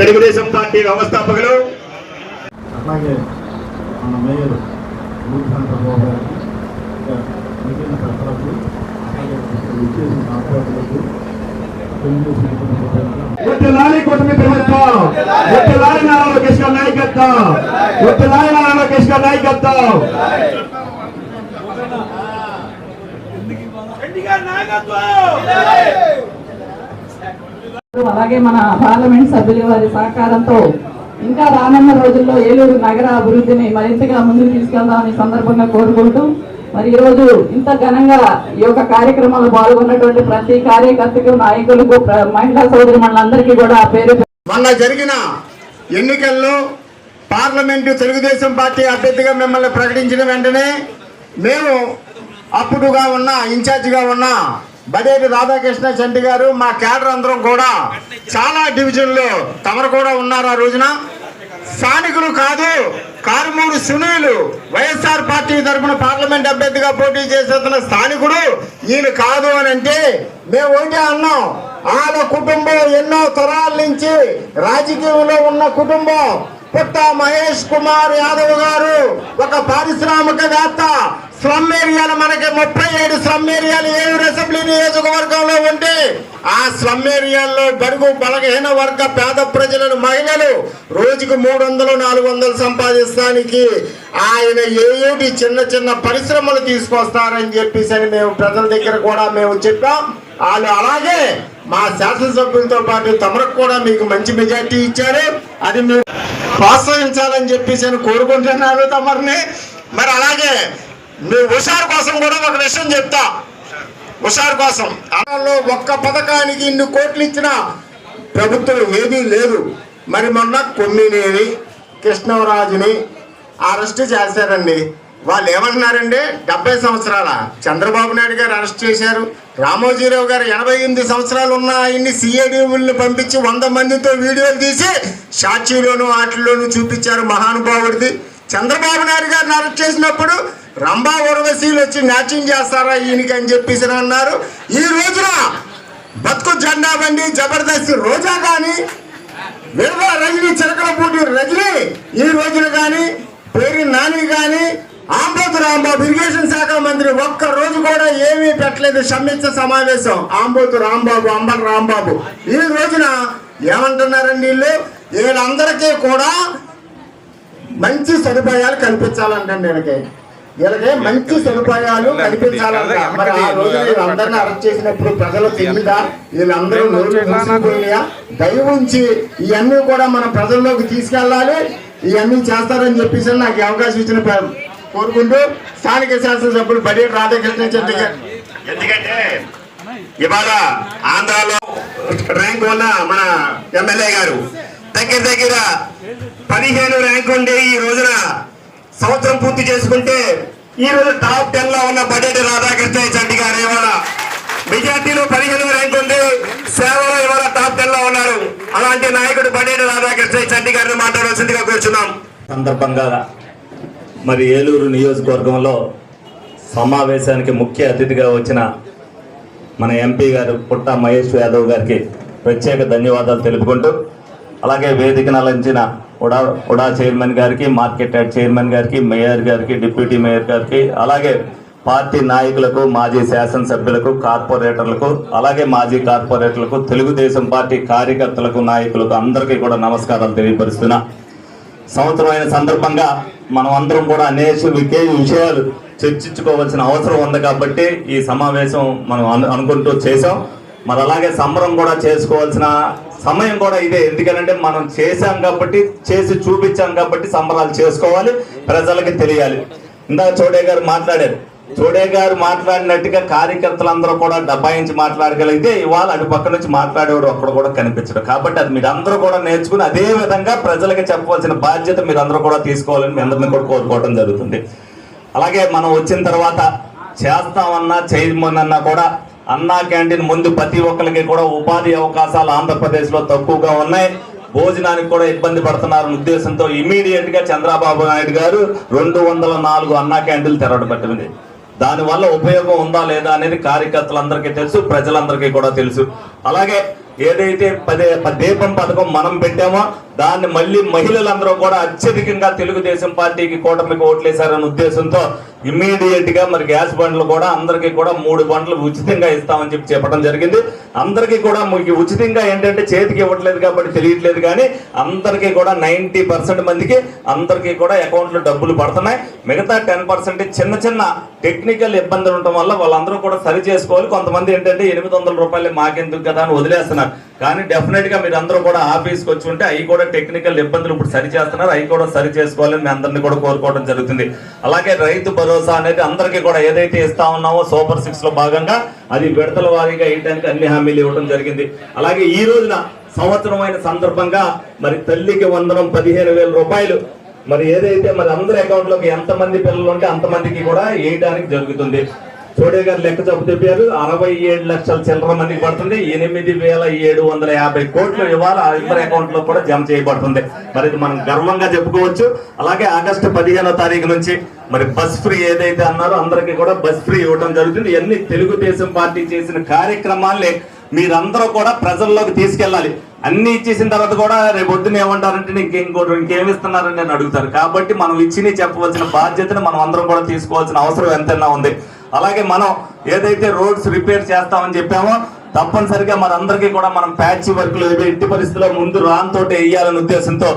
Telugu Desam party వ్యవస్థాపకులు. అట్లాగే మన మేయర్ మిగిలిన పెద్దలకు అలాగే కూటమి ప్రభుత్వం నారా లోకేష్ గారి నారా లోకేష్ గారి నాయకత్వం! అలాగే మన పార్లమెంట్ సభ్యుల వారి సహకారంతో ఇంకా రానున్న రోజుల్లో ఏలూరు నగర అభివృద్ధిని మరింతగా ముందుకు తీసుకెళ్దామని సందర్భంగా కోరుకుంటూ మరి ఈరోజు ఇంత ఘనంగా ఈ యొక్క కార్యక్రమంలో పాల్గొన్నటువంటి ప్రతి కార్యకర్తకు నాయకులకు మహిళా సోదరి మనందరికీ కూడా పేరు మొన్న జరిగిన ఎన్నికల్లో పార్లమెంటు తెలుగుదేశం పార్టీ అభ్యర్థిగా మిమ్మల్ని ప్రకటించిన వెంటనే మేము అప్పుడుగా ఉన్న ఇన్ఛార్జిగా ఉన్న బడేటి రాధాకృష్ణ చంటి గారు మా కేడర్ అందరం కూడా చాలా డివిజన్లో తమరు కూడా ఉన్నారు ఆ రోజున. స్థానికులు కాదు కారుమూరు సునీలు వైఎస్ఆర్ పార్టీ తరఫున పార్లమెంట్ అభ్యర్థిగా పోటీ చేసేస్తున్న స్థానికుడు. ఈయన కాదు అని అంటే మేము ఒకటే అన్నాం. ఆడ కుటుంబం ఎన్నో తరాల నుంచి రాజకీయంలో ఉన్న కుటుంబం. పుట్ట మహేష్ కుమార్ యాదవ్ గారు ఒక పారిశ్రామికవేత్త. స్లమ్ ఏరియాలు మనకి ముప్పై ఏడు స్లమ్ ఏరియాలు ఏడు అసెంబ్లీ నియోజకవర్గంలో ఉంటే ఆ స్లమ్ ఏరియాల్లో బడుగు బలహీన వర్గ పేద ప్రజలను మహిళలు రోజుకు మూడు వందలు నాలుగు వందలు సంపాదిస్తానికి ఆయన ఏటి చిన్న చిన్న పరిశ్రమలు తీసుకొస్తారని చెప్పేసి అని మేము ప్రజల దగ్గర కూడా మేము చెప్పాం. వాళ్ళు అలాగే మా శాసనసభ్యులతో పాటు తమరకు కూడా మీకు మంచి మెజార్టీ ఇచ్చారు. అది మేము ప్రోత్సహించాలని చెప్పేసి అని కోరుకుంటున్నాను తమరిని. మరి అలాగే మీ హుషారు కోసం కూడా ఒక విషయం చెప్తా. హుషారు కోసం. అమల్లో ఒక్క పథకానికి ఇన్ని కోట్లు ఇచ్చిన ప్రభుత్వం ఏదీ లేదు. మరి మొన్న కొమ్మినేని కృష్ణరాజుని అరెస్ట్ చేశారండి. వాళ్ళు ఏమంటున్నారండి డెబ్బై సంవత్సరాల చంద్రబాబు నాయుడు గారు అరెస్ట్ చేశారు. రామోజీరావు గారు ఎనభై ఎనిమిది సంవత్సరాలు ఉన్న ఆయన్ని సిఐడిని పంపించి వంద మందితో వీడియోలు తీసి సాక్షిలోను వాటిల్లోనూ చూపించారు మహానుభావుడిది. చంద్రబాబు నాయుడు గారిని అరెస్ట్ చేసినప్పుడు రంభా ఉర్వశీలు వచ్చి నాట్యం చేస్తారా ఈయనకి అని చెప్పేసి అన్నారు. ఈ రోజున బతుకు జెండా బండి జబర్దస్త్ రోజా కానీ విడవ రజనీ చిరకలపూటి రజనీ ఈ రోజున కానీ పేరు నాని కానీ ఆంబోతు రాంబాబు ఇరిగేషన్ శాఖ మంత్రి ఒక్క రోజు కూడా ఏమీ పెట్టలేదు. సమ్మిత సమావేశం ఆంబోతు రాంబాబు అంబర్ రాంబాబు. ఈ రోజున ఏమంటున్నారండి వీళ్ళు? వీళ్ళందరికీ కూడా మంచి సదుపాయాలు కల్పించాలంటండి వీళ్ళకి వీళ్ళకి మంచి సదుపాయాలు కల్పించాలంట. మరి ఆ రోజు వీళ్ళందరినీ అరెస్ట్ చేసినప్పుడు ప్రజలు తెలియదా వీళ్ళందరూ మూసుకుపోయినాయా దయ ఉంచి ఇవన్నీ కూడా మన ప్రజల్లోకి తీసుకెళ్ళాలి. ఇవన్నీ చేస్తారని చెప్పేసి నాకు ఈ అవకాశం ఇచ్చిన ప్ర- కోరుకుంటూ స్థానిక శాసనసభ్యులు బడి రాధాకృష్ణ చెట్టు గారు ఎందుకంటే ఇవాళ ఆంధ్రాలో ర్యాంక్ ఉన్న మన ఎమ్మెల్యే గారు. దగ్గర దగ్గర పదిహేను ర్యాంకు ఉండే ఈ రోజున సంవత్సరం పూర్తి చేసుకుంటే ఈ రోజు టాప్ టెన్లో ఉన్న బడ్జెట్ రాధాకృష్ణ చండి గారు ఇవాళ మెజార్టీలో పదిహేను ర్యాంకు ఉంది. సేవలో ఇవాళ టాప్ టెన్లో ఉన్నారు. అలాంటి నాయకుడు బడ్జెట్ రాధాకృష్ణ చండి గారిని మాట్లాడవలసిందిగా కూర్చున్నాం. సందర్భంగా మరి ఏలూరు నియోజకవర్గంలో సమావేశానికి ముఖ్య అతిథిగా వచ్చిన మన ఎంపీ గారు పుట్ట మహేష్ యాదవ్ గారికి ప్రత్యేక ధన్యవాదాలు తెలుపుకుంటూ అలాగే వేదికను అలంచిన ఉడా ఉడా చైర్మన్ గారికి మార్కెట్ యాడ్ చైర్మన్ గారికి మేయర్ గారికి డిప్యూటీ మేయర్ గారికి అలాగే పార్టీ నాయకులకు మాజీ శాసనసభ్యులకు కార్పొరేటర్లకు అలాగే మాజీ కార్పొరేటర్లకు తెలుగుదేశం పార్టీ కార్యకర్తలకు నాయకులకు అందరికీ కూడా నమస్కారాలు తెలియపరుస్తున్నా. సంవత్సరమైన సందర్భంగా మనం అందరం కూడా అనేక విషయాలు చర్చించుకోవాల్సిన అవసరం ఉంది కాబట్టి ఈ సమావేశం మనం అను అనుకుంటూ చేసాం మరి అలాగే సంబరం కూడా చేసుకోవాల్సిన సమయం కూడా ఇదే. ఎందుకంటే మనం చేశాం కాబట్టి చేసి చూపించాం కాబట్టి సంబరాలు చేసుకోవాలి ప్రజలకి తెలియాలి. ఇందాక చోడే గారు మాట్లాడారు. చోడే గారు మాట్లాడినట్టుగా కార్యకర్తలందరూ కూడా డబ్బాయించి మాట్లాడగలిగితే ఇవాళ అటు పక్క నుంచి మాట్లాడేవాడు ఒక్కడు కూడా కనిపించడు. కాబట్టి అది మీరు అందరూ కూడా నేర్చుకుని అదే విధంగా ప్రజలకి చెప్పవలసిన బాధ్యత మీరు అందరూ కూడా తీసుకోవాలని మీ అందరినీ కూడా కోరుకోవడం జరుగుతుంది. అలాగే మనం వచ్చిన తర్వాత చేస్తామన్నా చేయమన్నా కూడా అన్నా క్యాంటీన్ ముందు ప్రతి ఒక్కరికి కూడా ఉపాధి అవకాశాలు ఆంధ్రప్రదేశ్లో తక్కువగా ఉన్నాయి. భోజనానికి కూడా ఇబ్బంది పడుతున్నారు ఉద్దేశంతో ఇమీడియట్గా చంద్రబాబు నాయుడు గారు రెండు వందల నాలుగు అన్నా క్యాంటీన్లు తెరవబట్టింది దానివల్ల ఉపయోగం ఉందా లేదా అనేది కార్యకర్తలందరికీ తెలుసు ప్రజలందరికీ కూడా తెలుసు. అలాగే ఏదైతే పదే దీపం పథకం మనం పెట్టామో దాన్ని మళ్ళీ మహిళలందరూ కూడా అత్యధికంగా తెలుగుదేశం పార్టీకి కూటమికి ఓట్లేశారనే ఉద్దేశంతో ఇమ్మీడియట్గా మరి గ్యాస్ బండ్లు కూడా అందరికీ కూడా మూడు బండ్లు ఉచితంగా ఇస్తామని చెప్పి చెప్పడం జరిగింది. అందరికీ కూడా మీకు ఉచితంగా ఏంటంటే చేతికి ఇవ్వట్లేదు కాబట్టి తెలియట్లేదు కానీ అందరికీ కూడా నైన్టీ పర్సెంట్ మందికి అందరికీ కూడా అకౌంట్లో డబ్బులు పడుతున్నాయి. మిగతా టెన్ చిన్న చిన్న టెక్నికల్ ఇబ్బందులు ఉండటం వల్ల వాళ్ళందరూ కూడా సరి చేసుకోవాలి. కొంతమంది ఏంటంటే ఎనిమిది వందల రూపాయలు మాకెందుకు కదా అని వదిలేస్తున్నారు. కానీ డెఫినెట్గా మీరు అందరూ కూడా ఆఫీస్కి వచ్చి ఉంటే అవి కూడా టెక్నికల్ ఇబ్బందులు ఇప్పుడు సరి చేస్తున్నారు. అవి కూడా సరి చేసుకోవాలని మీ అందరినీ కూడా కోరుకోవడం జరుగుతుంది. అలాగే రైతు భరోసా అనేది అందరికీ కూడా ఏదైతే ఇస్తా ఉన్నామో సూపర్ సిక్స్లో భాగంగా అది విడతల వారీగా వేయడానికి అన్ని హామీలు ఇవ్వడం జరిగింది. అలాగే ఈ రోజున సంవత్సరమైన సందర్భంగా మరి తల్లికి వందనం పదిహేను వేల రూపాయలు. మరి ఏదైతే మరి అందరి అకౌంట్లోకి ఎంతమంది పిల్లలు ఉంటే అంతమందికి కూడా వేయడానికి జరుగుతుంది. చోడే గారు లెక్క చెప్పు చెప్పారు అరవై ఏడు లక్షల చిల్లర మందికి పడుతుంది. ఎనిమిది వేల ఏడు వందల యాభై కోట్లు ఇవాళ ఆ ఇద్దరు అకౌంట్లో కూడా జమ చేయబడుతుంది. మరి ఇది మనం గర్వంగా చెప్పుకోవచ్చు. అలాగే ఆగస్టు పదిహేనో తారీఖు నుంచి మరి బస్ ఫ్రీ ఏదైతే అన్నారో అందరికీ కూడా బస్ ఫ్రీ ఇవ్వడం జరుగుతుంది. ఎన్ని తెలుగుదేశం పార్టీ చేసిన కార్యక్రమాల్ని మీరందరూ కూడా ప్రజల్లోకి తీసుకెళ్ళాలి. అన్ని ఇచ్చేసిన తర్వాత కూడా రేపు పొద్దున ఏమంటారంటే నీకు ఇంకోటి ఇంకేమి ఇస్తున్నారని నేను అడుగుతారు. కాబట్టి మనం ఇచ్చి చెప్పవలసిన బాధ్యతను మనం అందరం కూడా తీసుకోవాల్సిన అవసరం ఎంతైనా ఉంది. అలాగే మనం ఏదైతే రోడ్స్ రిపేర్ చేస్తామని చెప్పామో తప్పనిసరిగా మనందరికీ కూడా మనం ప్యాచ్ వర్క్లు ఇవి ఎట్టి పరిస్థితుల్లో ముందు రాన్తోటి వేయాలనే ఉద్దేశంతో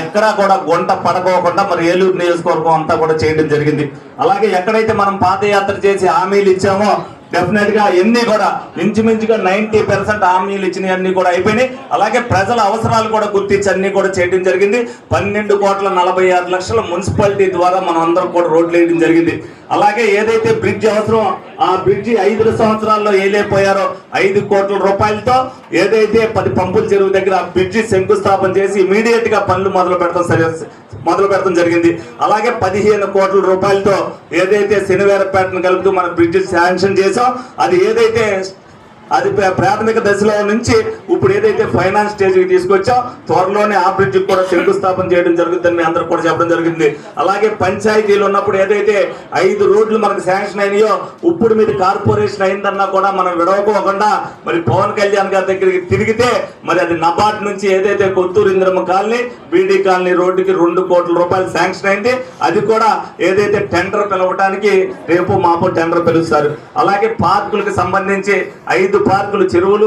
ఎక్కడా కూడా గుంట పడకోకుండా మరి ఏలూరు నియోజకవర్గం అంతా కూడా చేయడం జరిగింది. అలాగే ఎక్కడైతే మనం పాదయాత్ర చేసి హామీలు ఇచ్చామో డెఫినెట్గా ఎన్ని కూడా ఇంచుమించుగా నైన్టీ పర్సెంట్ హామీలు ఇచ్చినవి అన్ని కూడా అయిపోయినాయి. అలాగే ప్రజల అవసరాలు కూడా గుర్తించి అన్ని కూడా చేయడం జరిగింది. పన్నెండు కోట్ల నలభై ఆరు లక్షల మున్సిపాలిటీ ద్వారా మనం అందరం కూడా రోడ్లు వేయడం జరిగింది. అలాగే ఏదైతే బ్రిడ్జ్ అవసరం ఆ బ్రిడ్జి ఐదు సంవత్సరాల్లో ఏలేపోయారో ఐదు కోట్ల రూపాయలతో ఏదైతే పది పంపుల చెరువు దగ్గర ఆ బ్రిడ్జి శంకుస్థాపన చేసి ఇమీడియట్గా పనులు మొదలు పెడతాం సరే మొదలు పెడతాం జరిగింది. అలాగే పదిహేను కోట్ల రూపాయలతో ఏదైతే శనివారపేటను కలుపుతూ మన బ్రిడ్జి శాంక్షన్ చేసాం అది ఏదైతే అది ప్రాథమిక దశలో నుంచి ఇప్పుడు ఏదైతే ఫైనాన్స్ స్టేజ్కి తీసుకొచ్చా త్వరలోనే ఆ బ్రిడ్జ్ కూడా శంకుస్థాపన చేయడం జరుగుతుందని మీ అందరూ కూడా చెప్పడం జరిగింది. అలాగే పంచాయతీలు ఉన్నప్పుడు ఏదైతే ఐదు రోడ్లు మనకు శాంక్షన్ అయినాయో ఇప్పుడు మీద కార్పొరేషన్ అయిందన్నా కూడా మనం విడవకోకుండా మరి పవన్ కళ్యాణ్ గారి దగ్గరికి తిరిగితే మరి అది నబార్డ్ నుంచి ఏదైతే కొత్తూరు ఇంద్రమ్మ కాలనీ బీడీ కాలనీ రోడ్డుకి రెండు కోట్ల రూపాయలు శాంక్షన్ అయింది. అది కూడా ఏదైతే టెండర్ పిలవడానికి రేపు మాపు టెండర్ పిలుస్తారు. అలాగే పార్కులకు సంబంధించి ఐదు పార్కులు చెరువులు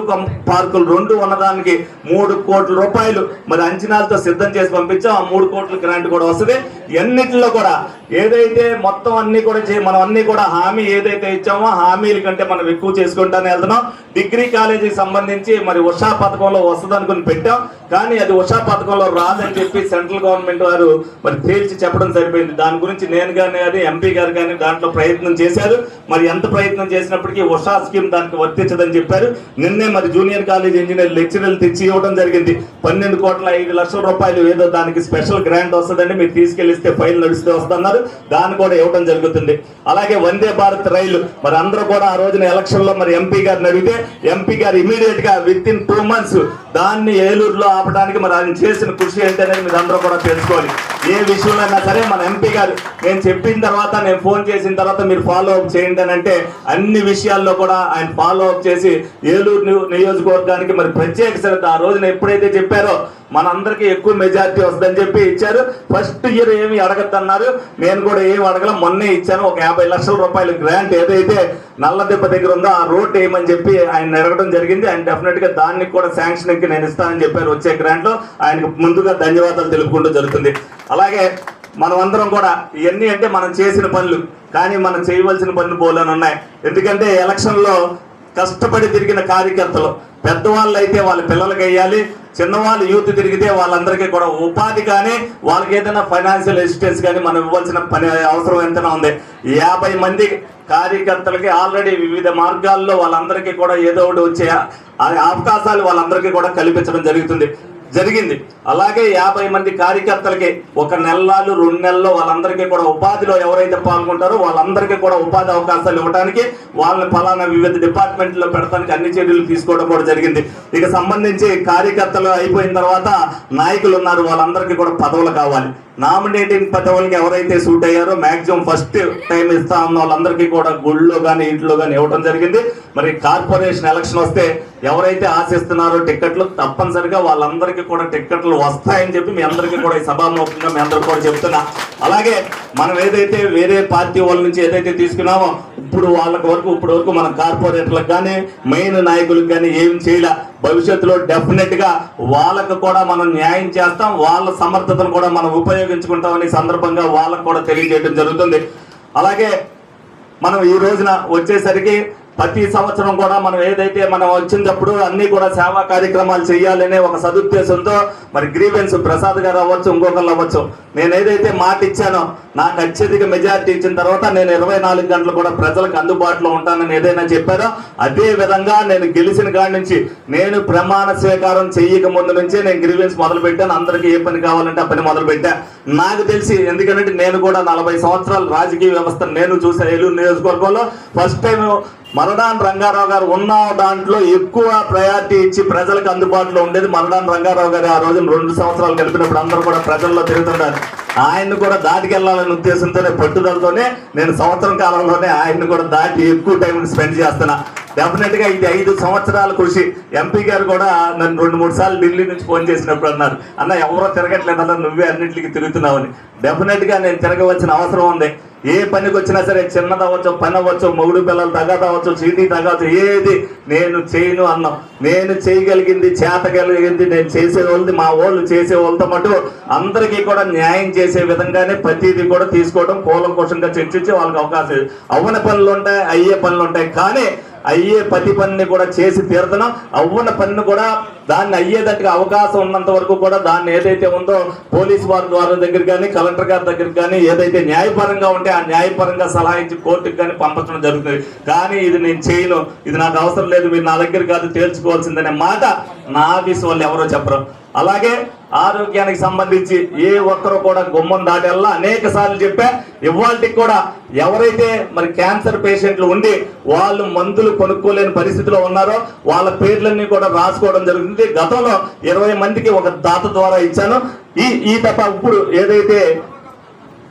పార్కులు రెండు ఉన్నదానికి మూడు కోట్ల రూపాయలు. మరి అంచనాలతో సిద్ధం చేసి పంపించాం. ఆ మూడు కోట్ల గ్రాంట్ కూడా వస్తుంది. ఎన్నిటిలో కూడా ఏదైతే మొత్తం అన్ని కూడా చే- మనం అన్ని కూడా హామీ ఏదైతే ఇచ్చామో హామీల కంటే మనం ఎక్కువ చేసుకుంటానే వెళ్తున్నాం. డిగ్రీ కాలేజీకి సంబంధించి మరి ఉషా పథకంలో వస్తుంది అనుకుని పెట్టాం. కానీ అది ఉషా పథకంలో రాదని చెప్పి సెంట్రల్ గవర్నమెంట్ వారు మరి తేల్చి చెప్పడం సరిపోయింది. దాని గురించి నేను కానీ అది ఎంపీ గారు కానీ దాంట్లో ప్రయత్నం చేశారు. మరి ఎంత ప్రయత్నం చేసినప్పటికీ ఉషా స్కీమ్ దానికి వర్తించదని చెప్పారు. నిన్నే మరి జూనియర్ కాలేజ్ ఇంజనీర్ లెక్చరర్లు తెచ్చి ఇవ్వడం జరిగింది. పన్నెండు కోట్ల ఐదు లక్షల రూపాయలు ఏదో దానికి స్పెషల్ గ్రాంట్ వస్తుందండి. మీరు తీసుకెళ్ళిస్తే ఫైల్ నడిస్తే వస్తున్నారు దాన్ని కూడా ఇవ్వడం జరుగుతుంది. అలాగే వందే భారత్ రైలు మరి అందరూ కూడా ఆ రోజున ఎలక్షన్లో మరి ఎంపీ గారిని అడిగితే ఎంపీ గారు ఇమీడియట్గా విత్ ఇన్ టూ మంత్స్ దాన్ని ఏలూరులో ఆపడానికి మరి ఆయన చేసిన కృషి ఏంటనేది మీరు అందరూ కూడా తెలుసుకోవాలి. ఏ విషయంలో అయినా సరే మన ఎంపీ గారు నేను చెప్పిన తర్వాత నేను ఫోన్ చేసిన తర్వాత మీరు ఫాలో అప్ చేయండి అని అంటే అన్ని విషయాల్లో కూడా ఆయన ఫాలో అప్ చేసి ఏలూరు నియోజకవర్గానికి మరి ప్రత్యేక శ్రద్ధ ఆ రోజున ఎప్పుడైతే చెప్పారో మనందరికీ ఎక్కువ మెజారిటీ వస్తుందని చెప్పి ఇచ్చారు. ఫస్ట్ ఇయర్ ఏమి అడగద్దన్నారు. నేను కూడా ఏమి అడగల. మొన్నే ఇచ్చాను. ఒక యాభై లక్షల రూపాయల గ్రాంట్ ఏదైతే నల్ల దెబ్బ దగ్గర ఉందో ఆ రోడ్ వేయమని చెప్పి ఆయన అడగడం జరిగింది. ఆయన డెఫినెట్గా దాన్ని దానికి కూడా శాంక్షన్కి నేను ఇస్తానని చెప్పారు వచ్చే గ్రాంట్లో ఆయనకు ముందుగా ధన్యవాదాలు తెలుపుకుంటూ జరుగుతుంది. అలాగే మనం అందరం కూడా ఇవన్నీ అంటే మనం చేసిన పనులు కానీ మనం చేయవలసిన పనులు పోలేని ఉన్నాయి. ఎందుకంటే ఎలక్షన్లో కష్టపడి తిరిగిన కార్యకర్తలు పెద్దవాళ్ళు అయితే వాళ్ళ పిల్లలకి వేయాలి చిన్నవాళ్ళు యూత్ తిరిగితే వాళ్ళందరికీ కూడా ఉపాధి కానీ వాళ్ళకి ఏదైనా ఫైనాన్షియల్ అసిస్టెన్స్ కానీ మనం ఇవ్వాల్సిన పని అవసరం ఎంతనా ఉంది. యాభై మంది కార్యకర్తలకి ఆల్రెడీ వివిధ మార్గాల్లో వాళ్ళందరికీ కూడా ఏదో ఒకటి వచ్చే అవకాశాలు వాళ్ళందరికీ కూడా కల్పించడం జరుగుతుంది. జరిగింది. అలాగే యాభై మంది కార్యకర్తలకి ఒక నెలలు రెండు నెలల్లో వాళ్ళందరికీ కూడా ఉపాధిలో ఎవరైతే పాల్గొంటారో వాళ్ళందరికీ కూడా ఉపాధి అవకాశాలు ఇవ్వడానికి వాళ్ళని ఫలానా వివిధ డిపార్ట్మెంట్లో పెడతానికి అన్ని చర్యలు తీసుకోవడం కూడా జరిగింది. ఇక సంబంధించి కార్యకర్తలు అయిపోయిన తర్వాత నాయకులు ఉన్నారు వాళ్ళందరికీ కూడా పదవులు కావాలి. నామినేటింగ్ పదవులకి ఎవరైతే సూట్ అయ్యారో మాక్సిమం ఫస్ట్ టైం ఇస్తా ఉన్న వాళ్ళందరికీ కూడా గుళ్ళో కానీ ఇంట్లో కానీ ఇవ్వడం జరిగింది. మరి కార్పొరేషన్ ఎలక్షన్ వస్తే ఎవరైతే ఆశిస్తున్నారో టిక్కెట్లు తప్పనిసరిగా వాళ్ళందరికీ కూడా టికెట్లు వస్తాయని చెప్పి మీ అందరికీ కూడా ఈ సభాముఖంగా మీ అందరికీ కూడా చెప్తున్నా. అలాగే మనం ఏదైతే వేరే పార్టీ వాళ్ళ నుంచి ఏదైతే తీసుకున్నామో ఇప్పుడు వాళ్ళకి వరకు ఇప్పుడు వరకు మన కార్పొరేటర్లకు కానీ మెయిన్ నాయకులకు కానీ ఏం చేయలే. భవిష్యత్తులో డెఫినెట్గా వాళ్ళకు కూడా మనం న్యాయం చేస్తాం వాళ్ళ సమర్థతను కూడా మనం ఉపయోగించుకుంటామని సందర్భంగా వాళ్ళకు కూడా తెలియజేయడం జరుగుతుంది. అలాగే మనం ఈ రోజున వచ్చేసరికి ప్రతి సంవత్సరం కూడా మనం ఏదైతే మనం వచ్చినప్పుడు అన్ని కూడా సేవా కార్యక్రమాలు చేయాలనే ఒక సదుద్దేశంతో మరి గ్రీవెన్స్ ప్రసాద్ గారు అవ్వచ్చు ఇంకొకరు అవ్వచ్చు. నేను ఏదైతే మాట ఇచ్చానో నాకు అత్యధిక మెజారిటీ ఇచ్చిన తర్వాత నేను ఇరవై నాలుగు గంటలు కూడా ప్రజలకు అందుబాటులో ఉంటానని ఏదైనా చెప్పారో అదే విధంగా నేను గెలిచిన కాడి నుంచి నేను ప్రమాణ స్వీకారం చేయక ముందు నుంచే నేను గ్రీవెన్స్ మొదలు పెట్టాను అందరికీ ఏ పని కావాలంటే ఆ పని మొదలు పెట్టా నాకు తెలిసి ఎందుకంటే నేను కూడా నలభై సంవత్సరాలు రాజకీయ వ్యవస్థ నేను చూసా ఏలూరు నియోజకవర్గంలో ఫస్ట్ టైం మరడాన్ రంగారావు గారు ఉన్న దాంట్లో ఎక్కువ ప్రయారిటీ ఇచ్చి ప్రజలకు అందుబాటులో ఉండేది మరడాన్ రంగారావు గారు. ఆ రోజున రెండు సంవత్సరాలు గడిపినప్పుడు అందరూ కూడా ప్రజల్లో తిరుగుతున్నారు ఆయన్ని కూడా దాటికెళ్ళాలనే ఉద్దేశంతోనే పట్టుదలతోనే నేను సంవత్సరం కాలంలోనే ఆయన్ని కూడా దాటి ఎక్కువ టైం స్పెండ్ చేస్తున్నా. డెఫినెట్గా ఇది ఐదు సంవత్సరాల కృషి. ఎంపీ గారు కూడా నన్ను రెండు మూడు సార్లు ఢిల్లీ నుంచి ఫోన్ చేసినప్పుడు అన్నారు అన్న ఎవరో తిరగట్లేదు అన్న నువ్వే అన్నింటికి తిరుగుతున్నావని. డెఫినెట్గా నేను తిరగవలసిన అవసరం ఉంది. ఏ పనికి వచ్చినా సరే చిన్నదవ్వచ్చు పని అవ్వచ్చు మొగుడు పిల్లలు తగ్గదు చీటీ తగ్గవచ్చు ఏది నేను చేయను అన్నాం. నేను చేయగలిగింది చేతగలిగింది నేను చేసే వాళ్ళది మా వాళ్ళు చేసే వాళ్ళతో మటు అందరికీ కూడా న్యాయం చేసే విధంగానే ప్రతిదీ కూడా తీసుకోవడం కూలంకోషంగా చర్చించి వాళ్ళకి అవకాశం అవ్వని పనులు ఉంటాయి అయ్యే పనులు ఉంటాయి. కానీ అయ్యే ప్రతి పనిని కూడా చేసి తీరుతున్నాం. అవ్వన పనిని కూడా దాన్ని అయ్యేదట్టుగా అవకాశం ఉన్నంత వరకు కూడా దాన్ని ఏదైతే ఉందో పోలీస్ వారి ద్వారా దగ్గర కానీ కలెక్టర్ గారి దగ్గర కానీ ఏదైతే న్యాయపరంగా ఉంటే ఆ న్యాయపరంగా సలహా ఇచ్చి కోర్టుకు కానీ పంపించడం జరుగుతుంది. కానీ ఇది నేను చేయను. ఇది నాకు అవసరం లేదు. మీరు నా దగ్గర కాదు తేల్చుకోవాల్సిందనే మాట నా ఆఫీస్ వాళ్ళు ఎవరో చెప్పరు. అలాగే ఆరోగ్యానికి సంబంధించి ఏ ఒక్కరు కూడా గుమ్మం దాటల్లా అనేక సార్లు చెప్పా. ఇవాళకి కూడా ఎవరైతే మరి క్యాన్సర్ పేషెంట్లు ఉండి వాళ్ళు మందులు కొనుక్కోలేని పరిస్థితిలో ఉన్నారో వాళ్ళ పేర్లన్నీ కూడా రాసుకోవడం జరుగుతుంది. గతంలో ఇరవై మందికి ఒక దాత ద్వారా ఇచ్చాను. ఈ ఈ తప్ప ఇప్పుడు ఏదైతే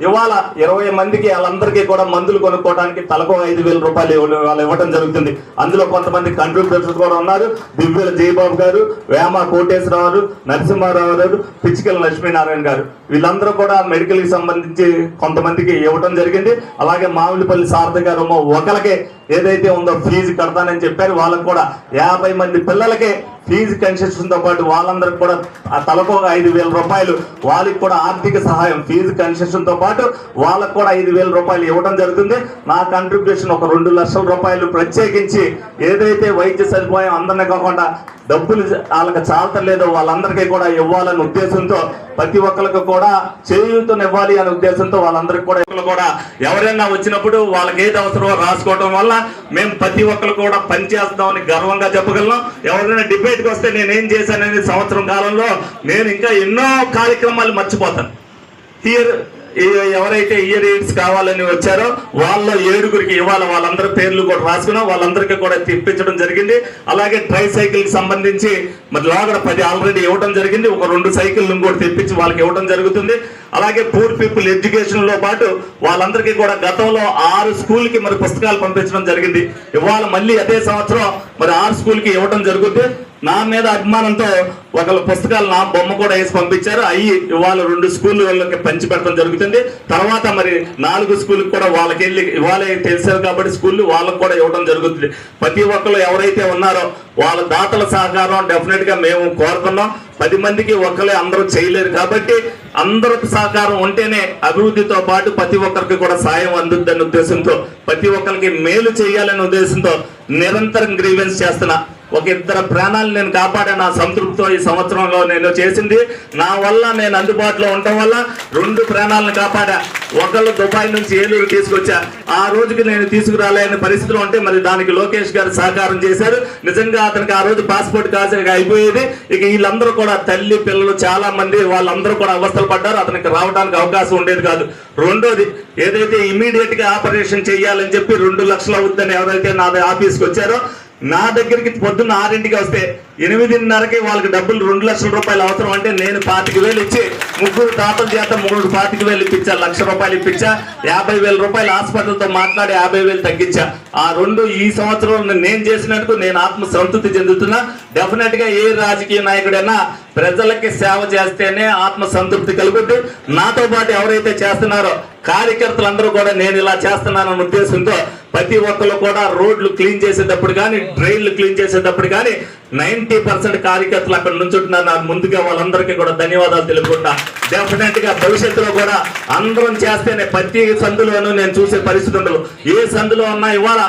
ఇవాళ ఇరవై మందికి వాళ్ళందరికీ కూడా మందులు కొనుక్కోవడానికి తలకు ఐదు వేల రూపాయలు ఇవ్వ- వాళ్ళు ఇవ్వడం జరుగుతుంది. అందులో కొంతమంది కంట్రిబ్యూటర్స్ కూడా ఉన్నారు. దివ్యుల జయబాబు గారు వేమ కోటేశ్వరరావు గారు నరసింహారావు గారు పిచ్చికల లక్ష్మీనారాయణ గారు. వీళ్ళందరూ కూడా మెడికల్కి సంబంధించి కొంతమందికి ఇవ్వడం జరిగింది. అలాగే మామిడిపల్లి సారథి గారు ఒకరికే ఒకరికి ఏదైతే ఉందో ఫీజు కడతానని చెప్పారు. వాళ్ళకు కూడా యాభై మంది పిల్లలకే ఫీజు కన్సెషన్తో పాటు వాళ్ళందరికి కూడా ఆ తలకు ఒక ఐదు వేల రూపాయలు వాళ్ళకి కూడా ఆర్థిక సహాయం ఫీజు కన్సెషన్తో పాటు వాళ్ళకు కూడా ఐదు వేల రూపాయలు ఇవ్వడం జరుగుతుంది. నా కంట్రిబ్యూషన్ ఒక రెండు లక్షల రూపాయలు ప్రత్యేకించి ఏదైతే వైద్య సదుపాయం అందరినీ కాకుండా డబ్బులు వాళ్ళకి చాలతలేదో వాళ్ళందరికీ కూడా ఇవ్వాలనే ఉద్దేశంతో ప్రతి ఒక్కరికి కూడా చేయూతనివ్వాలి అనే ఉద్దేశంతో వాళ్ళందరికీ కూడా ఒక్కరు కూడా ఎవరైనా వచ్చినప్పుడు వాళ్ళకి ఏది అవసరమో రాసుకోవడం వల్ల మేము ప్రతి ఒక్కరు కూడా పనిచేస్తామని గర్వంగా చెప్పగలం. ఎవరైనా డిబేట్కి వస్తే నేనేం చేశాననేది సంవత్సరం కాలంలో నేను ఇంకా ఎన్నో కార్యక్రమాలు మర్చిపోతాను. హియర్ ఎవరైతే ఇయర్ ఎయిడ్స్ కావాలని వచ్చారో వాళ్ళ ఏడుగురికి ఇవాళ వాళ్ళందరి పేర్లు కూడా రాసుకున్నాం. వాళ్ళందరికీ కూడా తెప్పించడం జరిగింది. అలాగే ట్రై సైకిల్కి సంబంధించి మరి లోగడ పది ఆల్రెడీ ఇవ్వడం జరిగింది. ఒక రెండు సైకిల్ను కూడా తెప్పించి వాళ్ళకి ఇవ్వడం జరుగుతుంది. అలాగే పూర్ పీపుల్ ఎడ్యుకేషన్లో పాటు వాళ్ళందరికీ కూడా గతంలో ఆరు స్కూల్కి మరి పుస్తకాలు పంపించడం జరిగింది. ఇవాళ మళ్ళీ అదే సంవత్సరం మరి ఆరు స్కూల్కి ఇవ్వడం జరుగుతుంది. నా మీద అభిమానంతో ఒకళ్ళ పుస్తకాలు నా బొమ్మ కూడా వేసి పంపించారు. అయ్యి ఇవాళ రెండు స్కూల్ వాళ్ళకి పంచి పెట్టడం జరుగుతుంది. తర్వాత మరి నాలుగు స్కూళ్ళకి కూడా వాళ్ళకి వెళ్ళి ఇవాళ తెలిసారు కాబట్టి స్కూళ్ళు వాళ్ళకి కూడా ఇవ్వడం జరుగుతుంది. ప్రతి ఒక్కరు ఎవరైతే ఉన్నారో వాళ్ళ దాతల సహకారం డెఫినెట్గా మేము కోరుతున్నాం. పది మందికి ఒక్కలే అందరూ చేయలేరు కాబట్టి అందరికి సహకారం ఉంటేనే అభివృద్ధితో పాటు ప్రతి ఒక్కరికి కూడా సాయం అందుద్దనే ఉద్దేశంతో ప్రతి ఒక్కరికి మేలు చేయాలనే ఉద్దేశంతో నిరంతరం గ్రీవెన్స్ చేస్తున్నా ఒక ఇద్దరు ప్రాణాలు నేను కాపాడాను ఆ సంతృప్తితో ఈ సంవత్సరంలో నేను చేసింది. నా వల్ల నేను అందుబాటులో ఉండటం వల్ల రెండు ప్రాణాలను కాపాడా. ఒకళ్ళు దుబాయ్ నుంచి ఏలూరు తీసుకొచ్చా. ఆ రోజుకి నేను తీసుకురాలేని పరిస్థితిలో ఉంటే మరి దానికి లోకేష్ గారు సహకారం చేశారు. నిజంగా అతనికి ఆ రోజు పాస్పోర్ట్ కాజు అయిపోయేది. ఇక వీళ్ళందరూ కూడా తల్లి పిల్లలు చాలా మంది వాళ్ళందరూ కూడా అవస్థలు పడ్డారు. అతనికి రావడానికి అవకాశం ఉండేది కాదు. రెండోది ఏదైతే ఇమీడియట్గా ఆపరేషన్ చేయాలని చెప్పి రెండు లక్షలు అవుతుందని ఎవరైతే నా ఆఫీస్కి వచ్చారో నా దగ్గరికి పొద్దున్న ఆరింటికి వస్తే ఎనిమిదిన్నరకి వాళ్ళకి డబ్బులు రెండు లక్షల రూపాయలు అవసరం అంటే నేను పాతిక వేలు ఇచ్చి ముగ్గురు తాతల చేత మూడు పాతిక వేలు ఇప్పించా లక్ష రూపాయలు ఇప్పించా యాభై వేల రూపాయలు హాస్పిటల్తో మాట్లాడి యాభై వేలు తగ్గించా. ఆ రెండు ఈ సంవత్సరం నేను చేసినందుకు నేను ఆత్మ సంతృప్తి చెందుతున్నా డెఫినెట్గా ఏ రాజకీయ నాయకుడైనా ప్రజలకి సేవ చేస్తేనే ఆత్మ సంతృప్తి కలుగుద్ది. నాతో పాటు ఎవరైతే చేస్తున్నారో కార్యకర్తలందరూ కూడా నేను ఇలా చేస్తున్నానన్న ఉద్దేశంతో ప్రతి ఒక్కరు కూడా రోడ్లు క్లీన్ చేసేటప్పుడు కానీ డ్రైన్లు క్లీన్ చేసేటప్పుడు కానీ నైన్టీ పర్సెంట్ కార్యకర్తలు అక్కడ నుంచుంటున్నారు. నాకు ముందుగా వాళ్ళందరికీ కూడా ధన్యవాదాలు తెలుపుకుంటా. డెఫినెట్గా భవిష్యత్తులో కూడా అందరం చేస్తేనే ప్రతి సందులోనూ నేను చూసే పరిస్థితి ఉండదు ఏ సందులో ఉన్నా ఇవాళ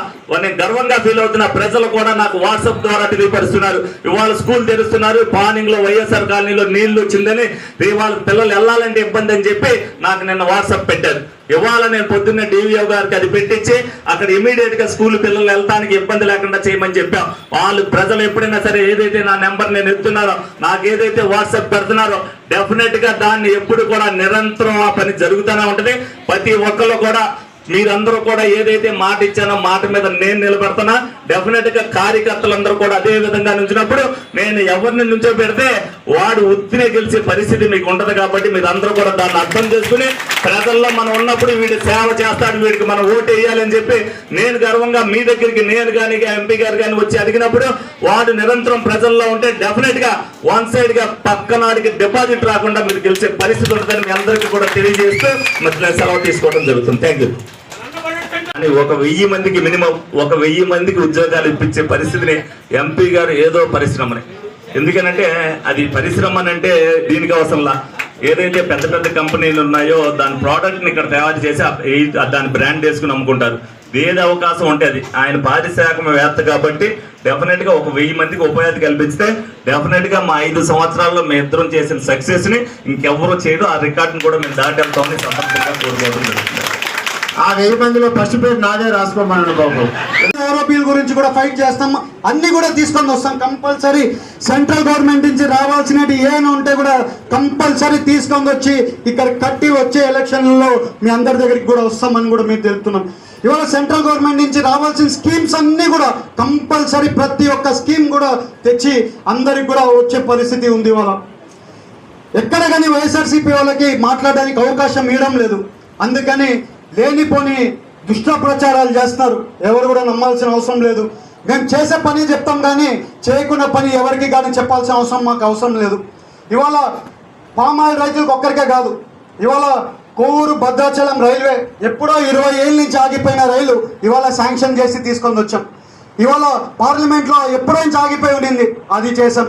నేను గర్వంగా ఫీల్ అవుతున్న ప్రజలు కూడా నాకు వాట్సాప్ ద్వారా తెలియపరుస్తున్నారు. ఇవాళ స్కూల్ తెరుస్తున్నారు. పానింగ్లో వైఎస్ఆర్ కాలనీలో నీళ్ళు వచ్చిందని ఇవాళ పిల్లలు వెళ్ళాలంటే ఇబ్బంది అని చెప్పి నాకు నిన్న వాట్సాప్ పెట్టారు. ఇవాళ నేను పొద్దున్న డివిఓ గారికి అది పెట్టించి అక్కడ ఇమీడియట్గా స్కూల్ పిల్లలు వెళ్తానికి ఇబ్బంది లేకుండా చేయమని చెప్పాం. వాళ్ళు ప్రజలు ఎప్పుడైనా సరే ఏదైతే నా నెంబర్ నేను ఎత్తున్నారో నాకు ఏదైతే వాట్సాప్ పెడుతున్నారో డెఫినెట్గా దాన్ని ఎప్పుడు కూడా నిరంతరం ఆ పని జరుగుతూనే ఉంటుంది. ప్రతి ఒక్కళ్ళు కూడా మీరందరూ కూడా ఏదైతే మాట ఇచ్చానో మాట మీద నేను నిలబెడతానా? డెఫినెట్గా కార్యకర్తలందరూ కూడా అదే విధంగా నుంచినప్పుడు నేను ఎవరిని నుంచో పెడితే వాడు ఉత్తినే గెలిచే పరిస్థితి మీకు ఉండదు కాబట్టి మీరు అందరూ కూడా దాన్ని అర్థం చేసుకుని ప్రజల్లో మనం ఉన్నప్పుడు వీడి సేవ చేస్తాడు వీడికి మనం ఓటు వేయాలని చెప్పి నేను గర్వంగా మీ దగ్గరికి నేను కానీ ఎంపీ గారు కానీ వచ్చి అడిగినప్పుడు వాడు నిరంతరం ప్రజల్లో ఉంటే డెఫినెట్గా వన్ సైడ్గా పక్కనాడికి డిపాజిట్ రాకుండా మీరు గెలిచే పరిస్థితి ఉంటుందని మీ అందరికీ కూడా తెలియజేస్తూ మరి సెలవు తీసుకోవడం జరుగుతుంది. థ్యాంక్ యూ ఒక వెయ్యి మందికి మినిమం ఒక వెయ్యి మందికి ఉద్యోగాలు ఇప్పించే పరిస్థితిని ఎంపీ గారు ఏదో పరిశ్రమని. ఎందుకనంటే అది పరిశ్రమ అని అంటే దీనికి అవసరంలా ఏదైతే పెద్ద పెద్ద కంపెనీలు ఉన్నాయో దాని ప్రోడక్ట్ని ఇక్కడ తయారు చేసి దాని బ్రాండ్ వేసుకుని అమ్ముకుంటారు. ఏది అవకాశం ఉంటది ఆయన పారిశ్రామికవేత్త కాబట్టి డెఫినెట్గా ఒక వెయ్యి మందికి ఉపాధి కల్పిస్తే డెఫినెట్గా మా ఐదు సంవత్సరాల్లో మేము ఇద్దరం చేసిన సక్సెస్ని ఇంకెవరూ ఆ రికార్డును కూడా మేము దాటెళ్తామని సందర్భంగా కోరుకోవడం జరుగుతుంది. ఆ వెయ్యి మందిలో ఫస్ట్ పేరు నాదే రాసుకోమన్నాడు బాబు ఆరోపీల గురించి కూడా ఫైట్ చేస్తాం. అన్ని కూడా తీసుకొని వస్తాం. కంపల్సరీ సెంట్రల్ గవర్నమెంట్ నుంచి రావాల్సినవి ఏమైనా ఉంటే కూడా కంపల్సరీ తీసుకొని వచ్చి ఇక్కడ కట్టి వచ్చే ఎలక్షన్లలో మీ అందరి దగ్గరికి కూడా వస్తామని కూడా మేము తెలుపుతున్నాం. ఇవాళ సెంట్రల్ గవర్నమెంట్ నుంచి రావాల్సిన స్కీమ్స్ అన్నీ కూడా కంపల్సరీ ప్రతి ఒక్క స్కీమ్ కూడా తెచ్చి అందరికి కూడా వచ్చే పరిస్థితి ఉంది ఇవాళ. ఎక్కడ కానీ వైఎస్ఆర్సీపీ వాళ్ళకి మాట్లాడడానికి అవకాశం ఇవ్వడం లేదు. అందుకని లేనిపోని దుష్ట ప్రచారాలు చేస్తున్నారు ఎవరు కూడా నమ్మాల్సిన అవసరం లేదు. మేము చేసే పని చెప్తాం కానీ చేయకున్న పని ఎవరికి కానీ చెప్పాల్సిన అవసరం మాకు అవసరం లేదు. ఇవాళ పామాయిల్ రైతులకు ఒక్కరికే కాదు. ఇవాళ కోవూరు భద్రాచలం రైల్వే ఎప్పుడో ఇరవై ఏళ్ళ నుంచి ఆగిపోయిన రైలు ఇవాళ శాంక్షన్ చేసి తీసుకొని వచ్చాం. ఇవాళ పార్లమెంట్లో ఎప్పుడో నుంచి ఆగిపోయి ఉండింది. అది చేసాం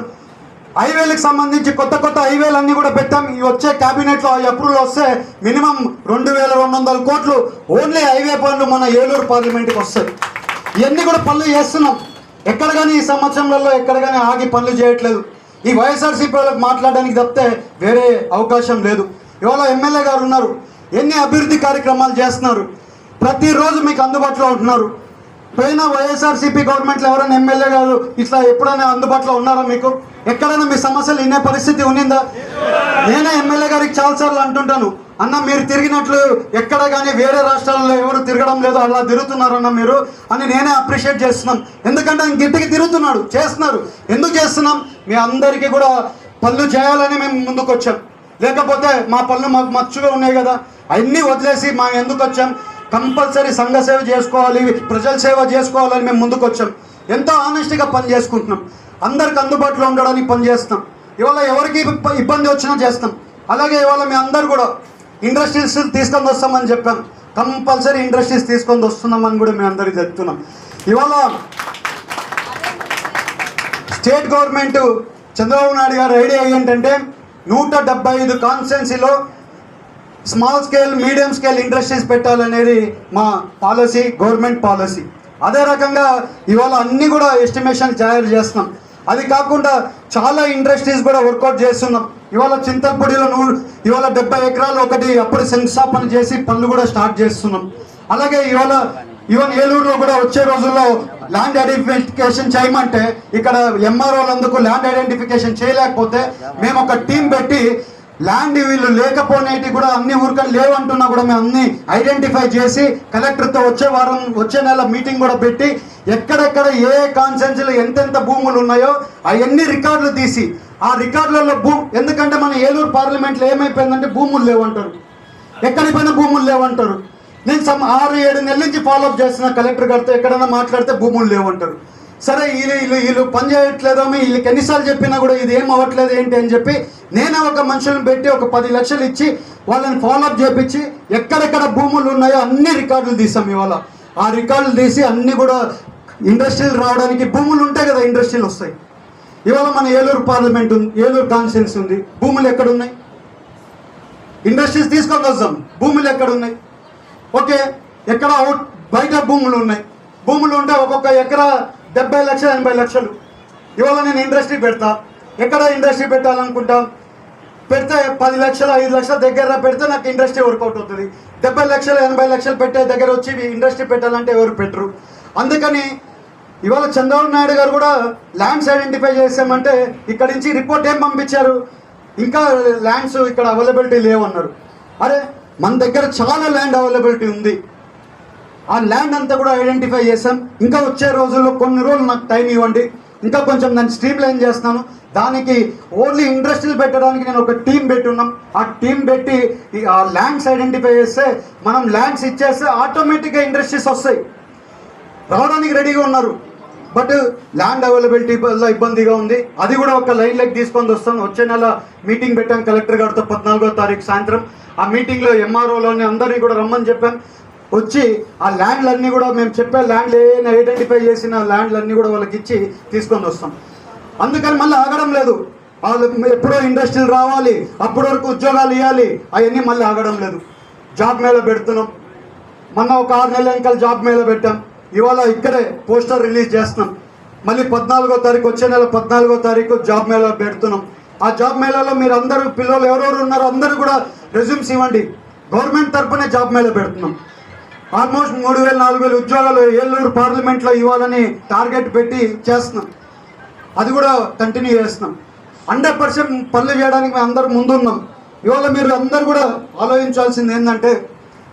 హైవేలకు సంబంధించి కొత్త కొత్త హైవేలు అన్ని కూడా పెట్టాం. ఈ వచ్చే క్యాబినెట్లో ఈ అప్రూవల్ వస్తే మినిమం రెండు వేల రెండు వందల కోట్లు ఓన్లీ హైవే పనులు మన ఏలూరు పార్లమెంట్కి వస్తాయి. ఇవన్నీ కూడా పనులు చేస్తున్నాం. ఎక్కడ కానీ ఈ సంవత్సరంలో ఎక్కడ కానీ ఆగి పనులు చేయట్లేదు. ఈ వైఎస్ఆర్సీపీ వాళ్ళకి మాట్లాడడానికి తప్పితే వేరే అవకాశం లేదు. ఇవాళ ఎమ్మెల్యే గారు ఉన్నారు. ఎన్ని అభివృద్ధి కార్యక్రమాలు చేస్తున్నారు? ప్రతిరోజు మీకు అందుబాటులో ఉంటున్నారు. పోయిన వైఎస్ఆర్సీపీ గవర్నమెంట్లో ఎవరైనా ఎమ్మెల్యే గారు ఇట్లా ఎప్పుడైనా అందుబాటులో ఉన్నారా మీకు? ఎక్కడైనా మీ సమస్యలు వినే పరిస్థితి ఉన్నిందా? నేనే ఎమ్మెల్యే గారికి చాలాసార్లు అంటుంటాను. అన్న మీరు తిరిగినట్లు ఎక్కడ కానీ వేరే రాష్ట్రాల్లో ఎవరు తిరగడం లేదు అలా తిరుగుతున్నారన్న మీరు అని నేనే అప్రిషియేట్ చేస్తున్నాం ఎందుకంటే ఆయన గిట్టికి తిరుగుతున్నాడు చేస్తున్నారు. ఎందుకు చేస్తున్నాం? మీ అందరికీ కూడా పనులు చేయాలని మేము ముందుకు వచ్చాం లేకపోతే మా పనులు మాకు మచ్చుగా ఉన్నాయి కదా. అన్నీ వదిలేసి మా ఎందుకు వచ్చాం? కంపల్సరీ సంఘ సేవ చేసుకోవాలి ప్రజల సేవ చేసుకోవాలని మేము ముందుకు వచ్చాం ఎంతో ఆనెస్ట్గా పని చేసుకుంటున్నాం. అందరికి అందుబాటులో ఉండడానికి పని చేస్తాం ఇవాళ ఎవరికి ఇబ్బంది వచ్చినా చేస్తాం. అలాగే ఇవాళ మీ అందరు కూడా ఇండస్ట్రీస్ తీసుకొని వస్తామని చెప్పాం. కంపల్సరీ ఇండస్ట్రీస్ తీసుకొని వస్తున్నామని కూడా మేము అందరికి చెప్తున్నాం. ఇవాళ స్టేట్ గవర్నమెంట్ చంద్రబాబు నాయుడు గారు ఐడియా ఏంటంటే నూట డెబ్బై ఐదు కాన్స్టెన్సీలో small scale medium scale industries పెట్టాలనేది మా పాలసీ గవర్నమెంట్ పాలసీ అదే రకంగా ఇవాళ అన్నీ కూడా ఎస్టిమేషన్ తయారు చేస్తున్నాం. అది కాకుండా చాలా ఇండస్ట్రీస్ కూడా వర్కౌట్ చేస్తున్నాం. ఇవాళ చింతలపూడిలో నూ ఇవాళ డెబ్బై ఎకరాలు ఒకటి అప్పుడు శంకుస్థాపన చేసి పనులు కూడా స్టార్ట్ చేస్తున్నాం. అలాగే ఇవాళ ఈవెన్ ఏలూరులో కూడా వచ్చే రోజుల్లో ల్యాండ్ ఐడెంటిఫికేషన్ చేయమంటే ఇక్కడ ఎంఆర్ఓలందుకు ల్యాండ్ ఐడెంటిఫికేషన్ చేయలేకపోతే మేము ఒక టీం పెట్టి ల్యాండ్ వీళ్ళు లేకపోనేటి కూడా అన్ని ఊరికలు లేవంటున్నా కూడా మేము అన్ని ఐడెంటిఫై చేసి కలెక్టర్తో వచ్చే వారం వచ్చే నెల మీటింగ్ కూడా పెట్టి ఎక్కడెక్కడ ఏ కాన్సెన్స్లో ఎంతెంత భూములు ఉన్నాయో అవన్నీ రికార్డులు తీసి ఆ రికార్డులలో భూ ఎందుకంటే మన ఏలూరు పార్లమెంట్లో ఏమైపోయిందంటే భూములు లేవంటారు. ఎక్కడికి పోయినా భూములు లేవంటారు? నేను సమ్ ఆరు ఏడు నెలల నుంచి ఫాలోఅప్ చేస్తున్న కలెక్టర్ గారితో ఎక్కడైనా మాట్లాడితే భూములు లేవంటారు. సరే వీళ్ళు వీళ్ళు వీళ్ళు పని చేయట్లేదేమో వీళ్ళకి ఎన్నిసార్లు చెప్పినా కూడా ఇది ఏం అవ్వట్లేదు ఏంటి అని చెప్పి నేనే ఒక మనుషులను పెట్టి ఒక పది లక్షలు ఇచ్చి వాళ్ళని ఫాలోఅప్ చేపించి ఎక్కడెక్కడ భూములు ఉన్నాయో అన్ని రికార్డులు తీసాం ఇవాళ. ఆ రికార్డులు తీసి అన్ని కూడా ఇండస్ట్రీలు రావడానికి భూములు ఉంటాయి కదా ఇండస్ట్రీలు వస్తాయి. ఇవాళ మన ఏలూరు పార్లమెంట్ ఉంది ఏలూరు కాన్స్టిట్యున్సీ ఉంది. భూములు ఎక్కడ ఉన్నాయి? ఇండస్ట్రీస్ తీసుకొని వస్తాం భూములు ఎక్కడ ఉన్నాయి? ఓకే ఎక్కడ అవుట్ బయట భూములు ఉన్నాయి. భూములు ఉంటే ఒక్కొక్క ఎకరా డెబ్బై లక్షలు ఎనభై లక్షలు. ఇవాళ నేను ఇండస్ట్రీ పెడతా. ఎక్కడ ఇండస్ట్రీ పెట్టాలనుకుంటా? పెడితే పది లక్షలు ఐదు లక్షల దగ్గర పెడితే నాకు ఇండస్ట్రీ వర్కౌట్ అవుతుంది. డెబ్బై లక్షలు ఎనభై లక్షలు పెట్టే దగ్గర వచ్చి ఇండస్ట్రీ పెట్టాలంటే ఎవరు పెట్టరు. అందుకని ఇవాళ చంద్రబాబు నాయుడు గారు కూడా ల్యాండ్స్ ఐడెంటిఫై చేసామంటే ఇక్కడి నుంచి రిపోర్ట్ ఏం పంపించారు? ఇంకా ల్యాండ్స్ ఇక్కడ అవైలబిలిటీ లేవన్నారు. అరే మన దగ్గర చాలా ల్యాండ్ అవైలబిలిటీ ఉంది. ఆ ల్యాండ్ అంతా కూడా ఐడెంటిఫై చేసాం ఇంకా వచ్చే రోజుల్లో కొన్ని రోజులు నాకు టైం ఇవ్వండి. ఇంకా కొంచెం దాన్ని స్ట్రీమ్ లైన్ చేస్తాను. దానికి ఓన్లీ ఇండస్ట్రీలు పెట్టడానికి నేను ఒక టీం పెట్టున్నాం ఆ టీం పెట్టి ఆ ల్యాండ్స్ ఐడెంటిఫై చేస్తే మనం ల్యాండ్స్ ఇచ్చేస్తే ఆటోమేటిక్గా ఇండస్ట్రీస్ వస్తాయి. రావడానికి రెడీగా ఉన్నారు. బట్ ల్యాండ్ అవైలబిలిటీ వల్ల ఇబ్బందిగా ఉంది. అది కూడా ఒక లైన్ లెక్ తీసుకొని వస్తాం వచ్చే నెల మీటింగ్ పెట్టాం కలెక్టర్ గారితో పద్నాలుగో తారీఖు సాయంత్రం. ఆ మీటింగ్లో ఎంఆర్ఓలోని అందరినీ కూడా రమ్మని చెప్పాం. వచ్చి ఆ ల్యాండ్లన్నీ కూడా మేము చెప్పే ల్యాండ్లు ఏమైనా ఐడెంటిఫై చేసిన ల్యాండ్లన్నీ కూడా వాళ్ళకి ఇచ్చి తీసుకొని వస్తాం. అందుకని మళ్ళీ ఆగడం లేదు. వాళ్ళు ఎప్పుడో ఇండస్ట్రీలు రావాలి అప్పటి వరకు ఉద్యోగాలు ఇవ్వాలి అవన్నీ మళ్ళీ ఆగడం లేదు. జాబ్ మేళ పెడుతున్నాం. మొన్న ఒక ఆరు నెలల వెనకాల జాబ్ మేళ పెట్టాం. ఇవాళ ఇక్కడే పోస్టర్ రిలీజ్ చేస్తున్నాం. మళ్ళీ పద్నాలుగో తారీఖు వచ్చే నెల పద్నాలుగో తారీఖు జాబ్ మేళా పెడుతున్నాం. ఆ జాబ్ మేళాలో మీరు అందరూ పిల్లలు ఎవరెవరు ఉన్నారో అందరూ కూడా రెజ్యూమ్స్ ఇవ్వండి. గవర్నమెంట్ తరఫునే జాబ్ మేళా పెడుతున్నాం. ఆల్మోస్ట్ మూడు వేల నాలుగు వేల ఉద్యోగాలు ఏలూరు పార్లమెంట్లో ఇవ్వాలని టార్గెట్ పెట్టి చేస్తున్నాం. అది కూడా కంటిన్యూ చేస్తున్నాం. హండ్రెడ్ పర్సెంట్ పనులు చేయడానికి మేము అందరం ముందున్నాం. ఇవాళ మీరు అందరు కూడా ఆలోచించాల్సింది ఏంటంటే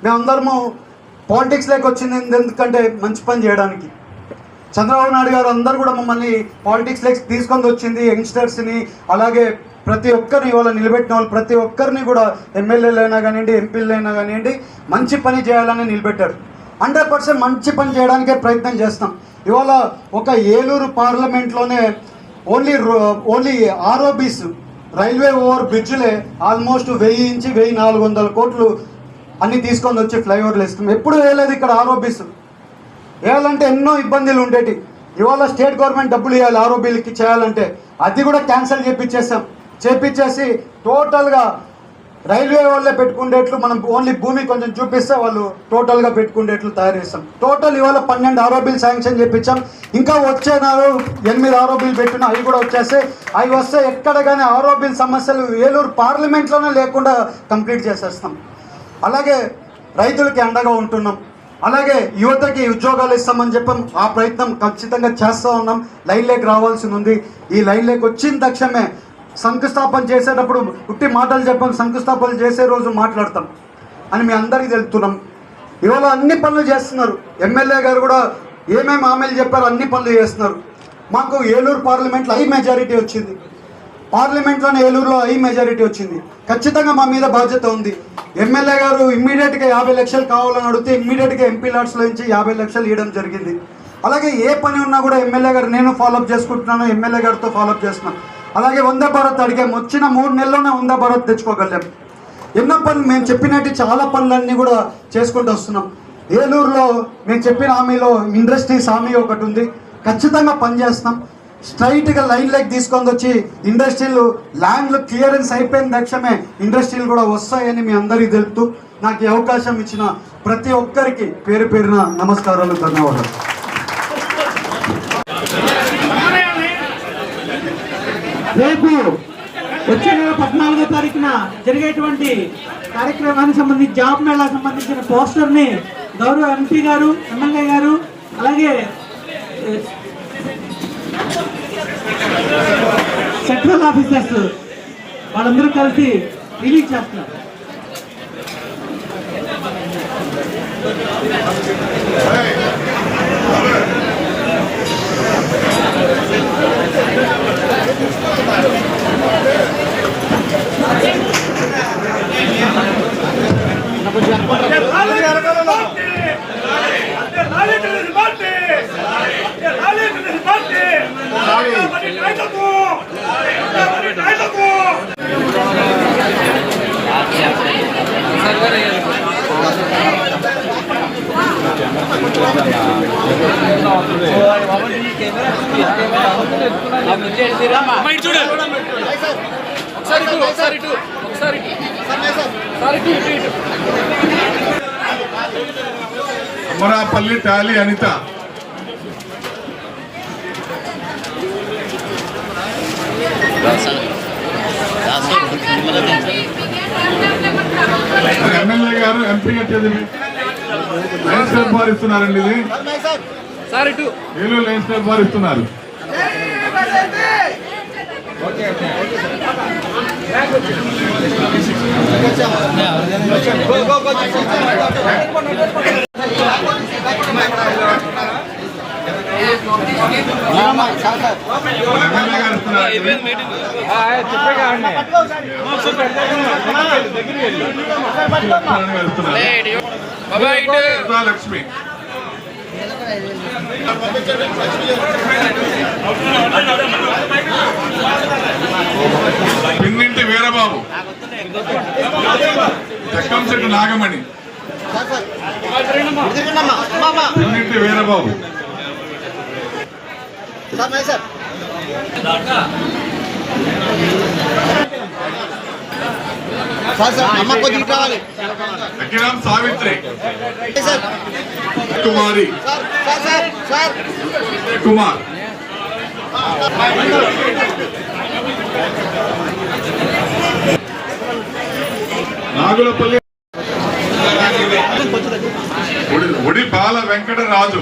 మేమందరము పాలిటిక్స్ లేక వచ్చింది ఎందుకంటే మంచి పని చేయడానికి. చంద్రబాబు నాయుడు గారు అందరూ కూడా మమ్మల్ని పాలిటిక్స్ లెక్స్ తీసుకొని వచ్చింది యంగ్స్టర్స్ని అలాగే ప్రతి ఒక్కరు ఇవాళ నిలబెట్టిన వాళ్ళు ప్రతి ఒక్కరిని కూడా ఎమ్మెల్యేలు అయినా కానివ్వండి ఎంపీలు అయినా కానివ్వండి మంచి పని చేయాలని నిలబెట్టారు. హండ్రెడ్ పర్సెంట్ మంచి పని చేయడానికే ప్రయత్నం చేస్తాం. ఇవాళ ఒక Eluru పార్లమెంట్లోనే only only ROBs railway over బ్రిడ్జ్లే almost వెయ్యి ఇంచి వెయ్యి నాలుగు వందల కోట్లు అన్ని తీసుకొని వచ్చి ఫ్లైఓవర్లు వేస్తున్నాం. ఎప్పుడు వేయలేదు ఇక్కడ ఆర్ఓబీస్. వేయాలంటే ఎన్నో ఇబ్బందులు ఉండేటి ఇవాళ స్టేట్ గవర్నమెంట్ డబ్బులు ఇవ్వాలి ఆరోబీలకి చేయాలంటే. అది కూడా క్యాన్సిల్ చేపించేసాం చేపించేసి టోటల్గా రైల్వే వాళ్ళే పెట్టుకునేట్లు మనం ఓన్లీ భూమి కొంచెం చూపిస్తే వాళ్ళు టోటల్గా పెట్టుకునేట్లు తయారు చేస్తాం. టోటల్ ఇవాళ పన్నెండు ఆరోపీలు శాంక్షన్ చేపించాం. ఇంకా వచ్చే నాలుగు ఎనిమిది ఆరోపీలు పెట్టిన అవి కూడా వచ్చేస్తే అవి వస్తే ఎక్కడ కానీ ఆరో సమస్యలు ఏలూరు పార్లమెంట్లోనే లేకుండా కంప్లీట్ చేసేస్తాం. అలాగే రైతులకి అండగా ఉంటున్నాం. అలాగే యువతకి ఉద్యోగాలు ఇస్తామని చెప్పాం. ఆ ప్రయత్నం ఖచ్చితంగా చేస్తూ ఉన్నాం. లైన్లోకి రావాల్సి ఉంది. ఈ లైన్లోకి వచ్చిన తక్షణమే శంకుస్థాపన చేసేటప్పుడు ఉట్టి మాటలు చెప్పాం శంకుస్థాపన చేసే రోజు మాట్లాడతాం అని మీ అందరికీ తెలుపుతున్నాం. ఇవాళ అన్ని పనులు చేస్తున్నారు. ఎమ్మెల్యే గారు కూడా ఏమేమి హామీలు చెప్పారు అన్ని పనులు చేస్తున్నారు. మాకు ఏలూరు పార్లమెంట్లో హై మెజారిటీ వచ్చింది. పార్లమెంట్లోనే ఏలూరులో హై మెజారిటీ వచ్చింది. ఖచ్చితంగా మా మీద బాధ్యత ఉంది. ఎమ్మెల్యే గారు ఇమ్మీడియట్గా యాభై లక్షలు కావాలని అడిగితే ఇమ్మీడియట్గా ఎంపీ లాట్స్లో నుంచి యాభై లక్షలు ఇవ్వడం జరిగింది. అలాగే ఏ పని ఉన్నా కూడా ఎమ్మెల్యే గారు నేను ఫాలోఅప్ చేసుకుంటున్నాను ఎమ్మెల్యే గారితో ఫాలోఅప్ చేస్తున్నాను. అలాగే వంద భారత్ అడిగాం. వచ్చిన మూడు నెలల్లోనే వంద భారత్ తెచ్చుకోగలిగాం. ఎన్నో పనులు మేము చెప్పినట్టు చాలా పనులన్నీ కూడా చేసుకుంటూ వస్తున్నాం. ఏలూరులో మేము చెప్పిన హామీలో ఇండస్ట్రీస్ హామీ ఒకటి ఉంది. ఖచ్చితంగా పనిచేస్తాం. స్ట్రైట్గా లైన్ లెక్ తీసుకొని వచ్చి ఇండస్ట్రీలు ల్యాండ్లు క్లియరెన్స్ అయిపోయిన తక్షణమే ఇండస్ట్రీలు కూడా వస్తాయని మీ అందరికీ తెలుపుతూ నాకు ఈ అవకాశం ఇచ్చిన ప్రతి ఒక్కరికి పేరు పేరున నమస్కారాలు ధన్యవాదాలు. రేపు వచ్చే నెల పద్నాలుగో తారీఖున జరిగేటువంటి కార్యక్రమానికి సంబంధించి జాబ్ మేళా సంబంధించిన పోస్టర్ని గౌరవ ఎంపీ గారు ఎమ్మెల్యే గారు అలాగే సెంట్రల్ ఆఫీసర్స్ వాళ్ళందరూ కలిసి రిలీజ్ చేస్తున్నారు. Gracias. అమరాపల్లి టాలీ అనిత. ఎమ్మెల్యే గారు ఎంపీగా చదివి లైన్స్ క్లబ్ వారు ఇస్తున్నారండి ఇది ఏలూరు లైన్స్ క్లబ్ వారు ఇస్తున్నారు ఇస్తున్నారు లక్ష్మి పిన్నింటి వీరబాబు. చెక్కంశెట్టి నాగమణి. పిన్నింటి వీరబాబు. అఖిరాం సావిత్రి. కుమారి. కుమార్. నాగులపల్లి. బాల వెంకటరాజు.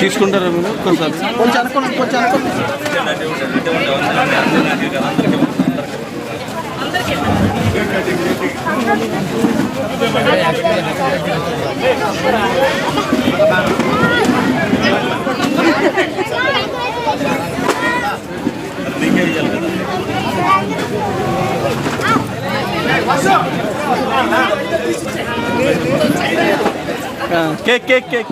తీసుకుంటారా మీరు? కొంచెం కొంచెం అనుకోండి కొంచెం అనుకోండి. నీకే కేక్ కేక్ కేక్.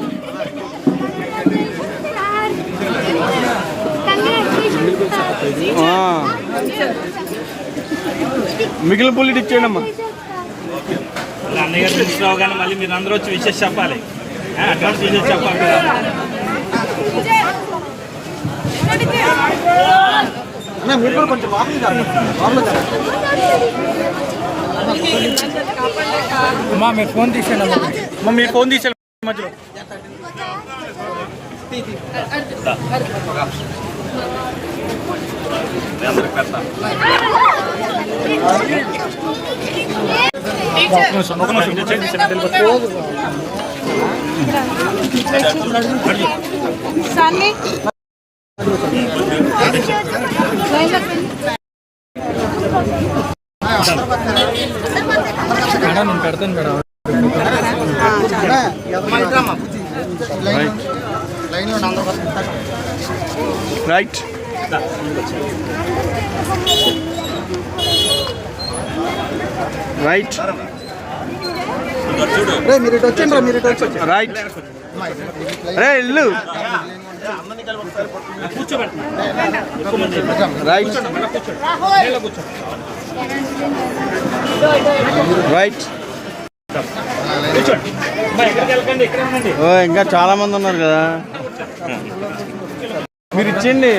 మిగిలిన పుల్లి ఇచ్చేయండి అమ్మా. అన్నయ్య గారు కానీ మళ్ళీ మీరు అందరూ వచ్చి విషయం చెప్పాలి. అడ్వాన్స్ విషయం చెప్పాలి. కూడా కొంచెం. అమ్మా మీరు ఫోన్ తీసేయండి అమ్మా మీరు ఫోన్ తీసేయండి. మధ్యలో నేను అందరికి పెడతా ఒక నిమిషం ఇది చేయండి, చిన్న తెలియదు. సన్నీ మేడం నేను పెడతాను మేడం రైట్ రైట్ మీరు ఇటు వచ్చేయండి రా, మీరు ఇటు వచ్చేయండి. రైట్ రే ఇల్లు. రైట్ రైట్ ఇంకా చాలా మంది ఉన్నారు కదా. మీరు ఇచ్చేయండి